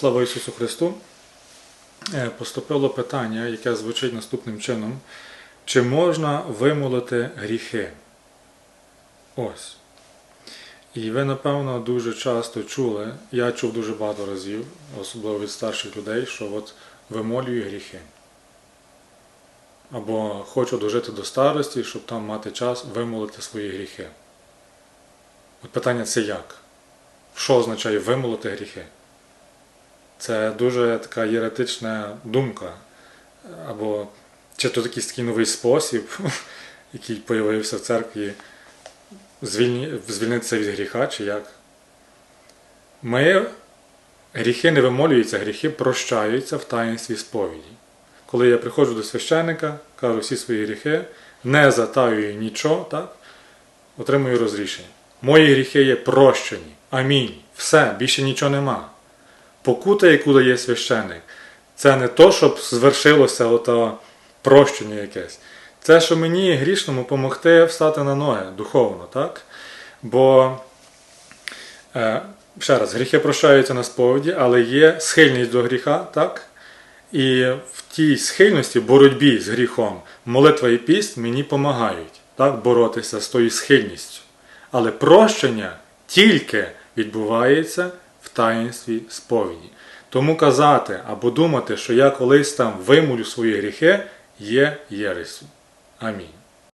Слава Ісусу Христу! Е, Поступило питання, яке звучить наступним чином: чи можна вимолити гріхи? Ось. І ви, напевно, дуже часто чули, я чув дуже багато разів, особливо від старших людей, що от вимолюю гріхи. Або хочу дожити до старості, щоб там мати час вимолити свої гріхи. От питання це як? Що означає вимолити гріхи? Це дуже така єретична думка. Або чи то якийсь такий новий спосіб, який з'явився в церкві, звільнитися від гріха, чи як. Ми гріхи не вимолюються, гріхи прощаються в таїнстві сповіді. Коли я приходжу до священника, кажу всі свої гріхи, не затаюю нічого, так? отримую розрішення. Мої гріхи є прощені. Амінь. Все, більше нічого нема. Покута, яку дає священник, це не то, щоб звершилося ото прощення якесь. Це, що мені грішному допомогти встати на ноги духовно, так? Бо, е, ще раз, гріхи прощаються на сповіді, але є схильність до гріха, так? І в тій схильності, боротьбі з гріхом, молитва і піст мені допомагають так, боротися з тою схильністю. Але прощення тільки відбувається таїнстві сповіді. Тому казати або думати, що я колись там вимолю свої гріхи, є єресю. Амінь.